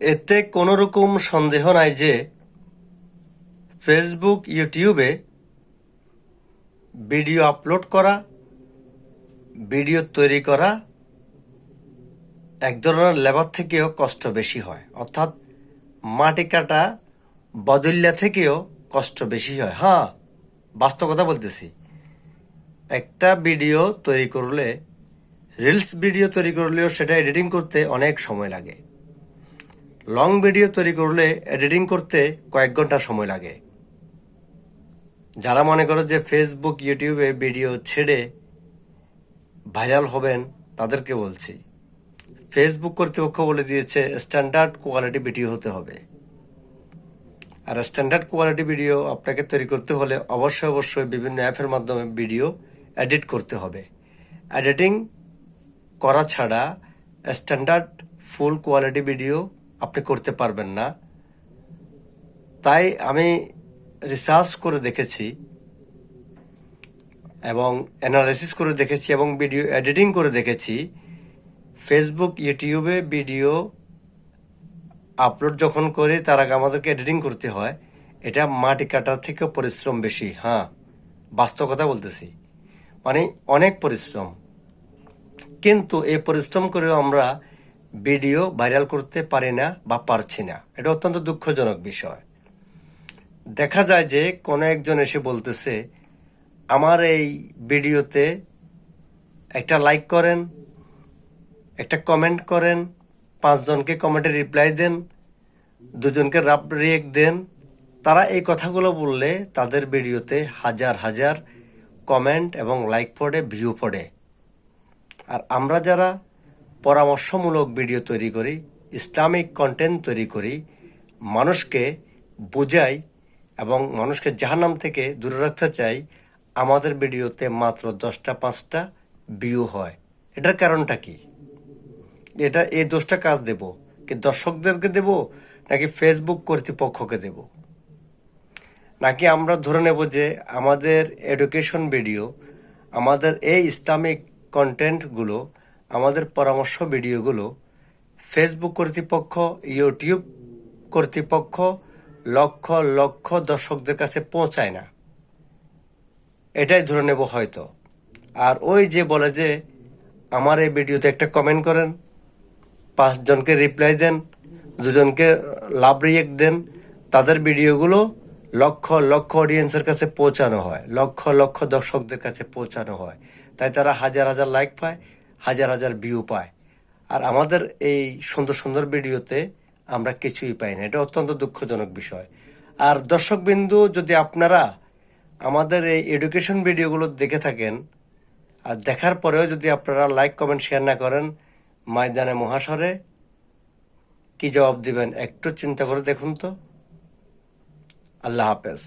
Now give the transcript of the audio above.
এতে কোনো রকম সন্দেহ নাই যে ফেসবুক, ইউটিউবে ভিডিও আপলোড করা, ভিডিও তৈরি করা এক ধরনের লেবার থেকেও কষ্ট বেশি হয়। অর্থাৎ মাটি কাটা বদল্যা থেকেও কষ্ট বেশি হয়। হ্যাঁ বাস্তব কথা বলতেছি। একটা ভিডিও তৈরি করলে, রিলস ভিডিও তৈরি করলেও সেটা এডিটিং করতে অনেক সময় লাগে। লং ভিডিও তৈরি করলে এডিটিং করতে কয়েক ঘণ্টা সময় লাগে। যারা মনে করো যে ফেসবুক ইউটিউবে ভিডিও ছেড়ে ভাইরাল হবেন, তাদেরকে বলছি ফেসবুক কর্তৃপক্ষ বলে দিয়েছে স্ট্যান্ডার্ড কোয়ালিটি ভিডিও হতে হবে। আর স্ট্যান্ডার্ড কোয়ালিটি ভিডিও আপনাকে তৈরি করতে হলে অবশ্যই অবশ্যই বিভিন্ন অ্যাপের মাধ্যমে ভিডিও এডিট করতে হবে। এডিটিং করা ছাড়া স্ট্যান্ডার্ড ফুল কোয়ালিটি ভিডিও আপনি করতে পারবেন না। তাই আমি রিসার্চ করে দেখেছি এবং অ্যানালাইসিস করে দেখেছি এবং ভিডিও এডিটিং করে দেখেছি। ফেসবুক ইউটিউবে ভিডিও আপলোড যখন করে, তার আগে আমাদেরকে এডিটিং করতে হয়। এটা মাটি কাটার থেকেও পরিশ্রম বেশি হ্যাঁ বাস্তব কথা বলতেছি। মানে অনেক পরিশ্রম। কিন্তু এই পরিশ্রম করেও আমরা ভিডিও ভাইরাল করতে পারি না বা পারছি না। এটা অত্যন্ত দুঃখজনক বিষয়। দেখা যায় যে কোনো একজন এসে বলতেছে, আমার এই ভিডিওতে একটা লাইক করেন, একটা কমেন্ট করেন, পাঁচজনকে কমেন্টে রিপ্লাই দেন, দুজনকে রাপ রিয়েক্ট দেন। তারা এই কথাগুলো বললে তাদের ভিডিওতে হাজার হাজার কমেন্ট এবং লাইক পড়ে ভিউ পড়ে। আর আমরা যারা পরামর্শমূলক ভিডিও তৈরি করি, ইসলামিক কন্টেন্ট তৈরি করি, মানুষকে বোঝাই এবং মানুষকে জাহান্নাম থেকে দূরে রাখতে চাই, আমাদের ভিডিওতে মাত্র দশটা পাঁচটা ভিউ হয়। এটার কারণটা কি? এটা এই দোষটা কার দেব? কি দর্শকদেরকে দেব, নাকি ফেসবুক কর্তৃপক্ষকে দেব? নাকি আমরা ধরে নেব যে আমাদের এডুকেশন ভিডিও আমাদের এই ইসলামিক কন্টেন্টগুলো আমাদের পরামর্শ ভিডিওগুলো ফেসবুক কর্তৃপক্ষ ইউটিউব কর্তৃপক্ষ লক্ষ লক্ষ দর্শকদের কাছে পৌঁছায় না। এটাই ধরে নেব হয়তো। আর ওই যে বলে যে আমার এই ভিডিওতে একটা কমেন্ট করেন, পাঁচজনকে রিপ্লাই দেন, দুজনকে লাভ রিয়েক্ট দেন, তাদের ভিডিওগুলো লক্ষ লক্ষ অডিয়েন্সের কাছে পৌঁছানো হয়, লক্ষ লক্ষ দর্শকদের কাছে পৌঁছানো হয়। তাই তারা হাজার হাজার লাইক পায় হাজার হাজার ভিউ পায়। আর আমাদের এই সুন্দর সুন্দর ভিডিওতে আমরা কিছুই পাই না। এটা অত্যন্ত দুঃখজনক বিষয়। আর দর্শকবিন্দু, যদি আপনারা আমাদের এই এডুকেশন ভিডিওগুলো দেখে থাকেন, আর দেখার পরেও যদি আপনারা লাইক কমেন্ট শেয়ার না করেন, ময়দানে মহাশরে কি জবাব দিবেন একটু চিন্তা করে দেখুন তো। আল্লাহ হাফেজ।